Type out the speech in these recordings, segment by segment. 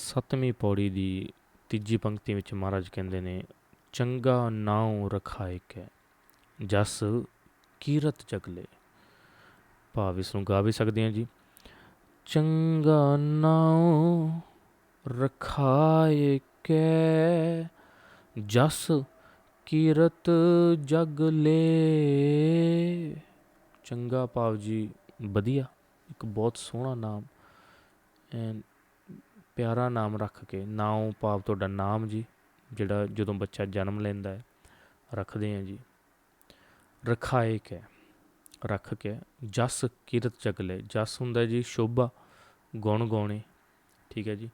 ਸੱਤਵੀਂ ਪੌੜੀ ਦੀ ਤੀਜੀ ਪੰਕਤੀ ਵਿੱਚ ਮਹਾਰਾਜ ਕਹਿੰਦੇ ਨੇ, ਚੰਗਾ ਨਾਉ ਰਖਾਇ ਕੈ ਜਸ ਕੀਰਤ ਜਗਲੇ ਭਾਵ ਇਸ ਨੂੰ ਗਾ ਵੀ ਸਕਦੇ ਹਾਂ ਜੀ। ਚੰਗਾ ਨਾਉ ਰਖਾਇ ਕੈ ਜਸ ਕੀਰਤ ਜਗਲੇ ਚੰਗਾ ਭਾਵ ਜੀ, ਵਧੀਆ, ਇੱਕ ਬਹੁਤ ਸੋਹਣਾ ਨਾਮ। ਐਂਡ ਪਿਆਰਾ ਨਾਮ ਰੱਖ ਕੇ ਨਾਉ ਭਾਵ ਤੁਹਾਡਾ ਨਾਮ ਜੀ, ਜਿਹੜਾ ਜਦੋਂ ਬੱਚਾ ਜਨਮ ਲੈਂਦਾ ਹੈ, ਰੱਖਦੇ ਆ ਜੀ। ਰਖਾਏ ਕੇ ਰੱਖ ਕੇ ਜਸ ਕੀਰਤ ਜਗਲੇ, ਜਸ ਹੁੰਦਾ ਜੀ ਸ਼ੋਭਾ, ਗੁਣ ਗਾਉਣੇ, ਠੀਕ ਹੈ ਜੀ।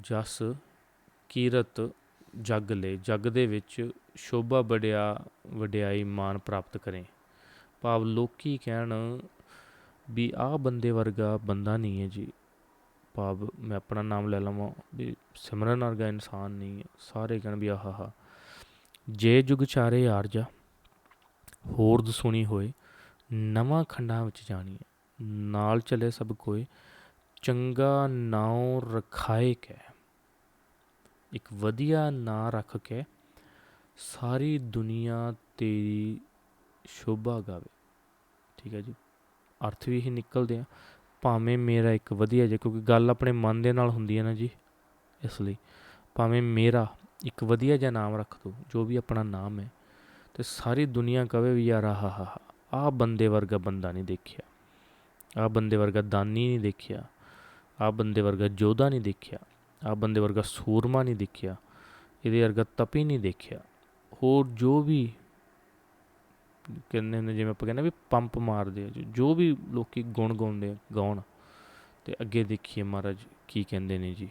ਜਸ ਕੀਰਤ ਜਗ ਲੈ ਜਗ ਦੇ ਵਿੱਚ ਸ਼ੋਭਾ ਵਡਿਆ, ਵਡਿਆਈ ਮਾਨ ਪ੍ਰਾਪਤ ਕਰੇ। ਭਾਵ ਲੋਕੀ ਕਹਿਣ ਵੀ ਆਹ ਬੰਦੇ ਵਰਗਾ ਬੰਦਾ ਨਹੀਂ ਹੈ ਜੀ। ਭਾਵ ਮੈਂ ਆਪਣਾ ਨਾਮ ਲੈ ਲਵਾਂ ਵੀ ਸਿਮਰਨ ਵਰਗਾ ਇਨਸਾਨ ਨਹੀਂ ਸਾਰੇ ਕਹਿਣ ਵੀ ਆਹਾ ਜੇ ਜੁਗ ਚਾਰੇ ਆਰਜਾ ਹੋਰ ਸੁਣੀ ਹੋਏ, ਨਵਾਂ ਖੰਡਾਂ ਵਿੱਚ ਜਾਣੀ ਨਾਲ ਚਲੇ ਸਭ ਕੋਏ, ਚੰਗਾ ਨਾਉ ਰਖਾਏ ਕੈ। ਇੱਕ ਵਧੀਆ ਨਾਂ ਰੱਖ ਕੇ ਸਾਰੀ ਦੁਨੀਆ ਤੇਰੀ ਸ਼ੋਭਾ ਗਾਵੇ। ਠੀਕ ਹੈ ਜੀ। ਅਰਥ ਵੀ ਇਹ ਨਿਕਲਦੇ ਆ। ਭਾਵੇਂ ਮੇਰਾ ਇੱਕ ਵਧੀਆ ਜਿਹਾ, ਕਿਉਂਕਿ ਗੱਲ ਆਪਣੇ ਮਨ ਦੇ ਨਾਲ ਹੁੰਦੀ ਹੈ ਨਾ ਜੀ, ਇਸ ਲਈ। ਭਾਵੇਂ ਮੇਰਾ ਇੱਕ ਵਧੀਆ ਜਿਹਾ ਨਾਮ ਰੱਖ ਦੋ, ਜੋ ਵੀ ਆਪਣਾ ਨਾਮ ਹੈ, ਤੇ ਸਾਰੀ ਦੁਨੀਆ ਕਵੇ ਵੀ ਯਾਰ ਆਹ ਹਾ ਆਹ ਬੰਦੇ ਵਰਗਾ ਬੰਦਾ ਨਹੀਂ ਦੇਖਿਆ। ਆਹ ਬੰਦੇ ਵਰਗਾ ਦਾਨੀ ਨਹੀਂ ਦੇਖਿਆ। ਆਹ ਬੰਦੇ ਵਰਗਾ ਜੋਧਾ ਨਹੀਂ ਦੇਖਿਆ। ਆਹ ਬੰਦੇ ਵਰਗਾ ਸੂਰਮਾ ਨਹੀਂ ਦੇਖਿਆ। ਇਹਦੇ ਵਰਗਾ ਤਪੀ ਨਹੀਂ ਦੇਖਿਆ। ਹੋਰ ਜੋ ਵੀ ਕਹਿੰਦੇ ਹੁੰਦੇ, ਜਿਵੇਂ ਆਪਾਂ ਕਹਿੰਦੇ ਵੀ ਪੰਪ ਮਾਰਦੇ ਆ ਜੋ ਵੀ ਲੋਕੀ ਗੁਣ ਗਾਉਂਦੇ ਆ, ਗਾਉਣ, ਤੇ ਅੱਗੇ ਦੇਖੀਏ ਮਹਾਰਾਜ ਕੀ ਕਹਿੰਦੇ ਨੇ ਜੀ।